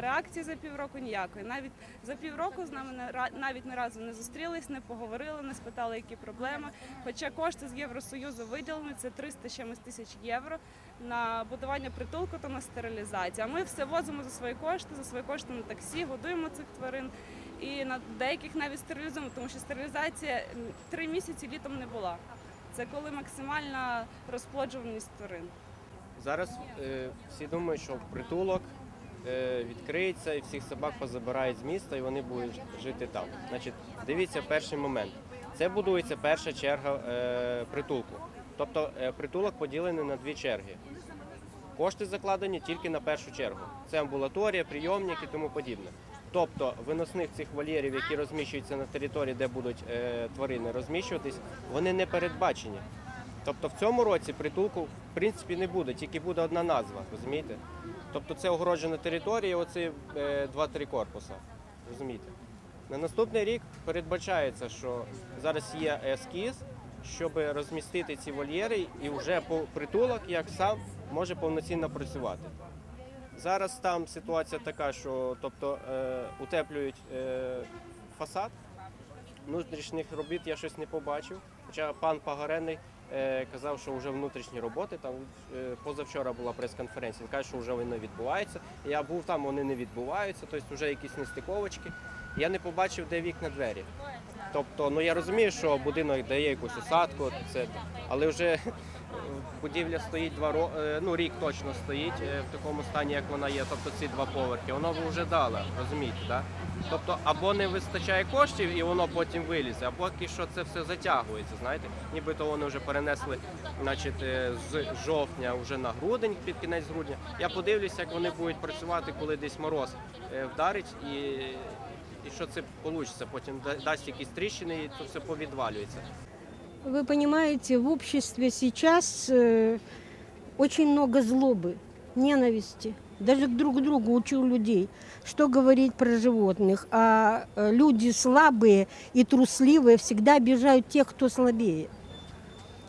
Реакції за півроку ніякої. Навіть за півроку з нами не навіть ні разу не зустрілись, не поговорили, не спитали, які проблеми. Хоча кошти з Євросоюзу виділені, це 300 чимось тисяч євро на будування притулку та на стерилізацію. А ми все возимо за свої кошти, за свої кошти на таксі, годуємо цих тварин. І на деяких навіть стерилізуємо, тому що стерилізація три місяці літом не була. Це коли максимальна розплоджуваність тварин. Зараз е, всі думають, що притулок відкриється і всіх собак позабирають з міста і вони будуть жити там. Значить, дивіться перший момент. Це будується перша черга е, притулку. Тобто е, притулок поділений на дві черги. Кошти закладені тільки на першу чергу. Це амбулаторія, прийомник і тому подібне. Тобто виносних цих вольєрів, які розміщуються на території, де будуть е, тварини розміщуватись, вони не передбачені. Тобто в цьому році притулку в принципі не буде, тільки буде одна назва, розумієте? Тобто це огороджена територія, оці е, два-три корпуса. Розумієте? На наступний рік передбачається, що зараз є ескіз, щоб розмістити ці вольєри, і вже по притулок, як сам, може повноцінно працювати. Зараз там ситуація така, що тобто, е, утеплюють е, фасад. Внутрішніх робіт я щось не побачив. Хоча пан Пагарений казав, що вже внутрішні роботи. Там е, позавчора була прес-конференція. Він каже, що вже вони відбуваються. Я був там, вони не відбуваються, тобто вже якісь нестиковочки. Я не побачив, де вікна двері. Тобто, ну я розумію, що будинок дає якусь осадку, це, але вже будівля стоїть два роки, ну рік точно стоїть е, в такому стані, як вона є, тобто ці два поверхи, воно б вже дало, розумієте, да? Тобто або не вистачає коштів і воно потім вилізе, а поки що це все затягується, знаєте. Нібито вони вже перенесли значить, е, з жовтня вже на грудень, під кінець грудня. Я подивлюся, як вони будуть працювати, коли десь мороз е, вдарить і, і що це вийде. Потім да- дасть якісь тріщини і це все повідвалюється. Вы понимаете, в обществе сейчас э, очень много злобы, ненависти, даже друг к другу у людей. Что говорить про животных? А э, люди слабые и трусливые всегда обижают тех, кто слабее.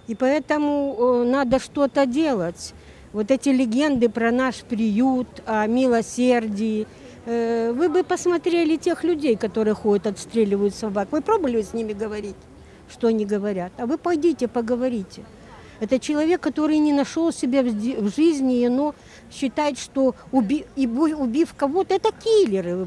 И поэтому э, надо что-то делать. Вот эти легенды про наш приют, о милосердии. Э, Вы бы посмотрели тех людей, которые ходят, отстреливают собак. Вы пробовали с ними говорить? что они говорят. А вы пойдите, поговорите. Это человек, который не нашел себя в жизни, но считает, что уби- убив кого-то, это киллеры,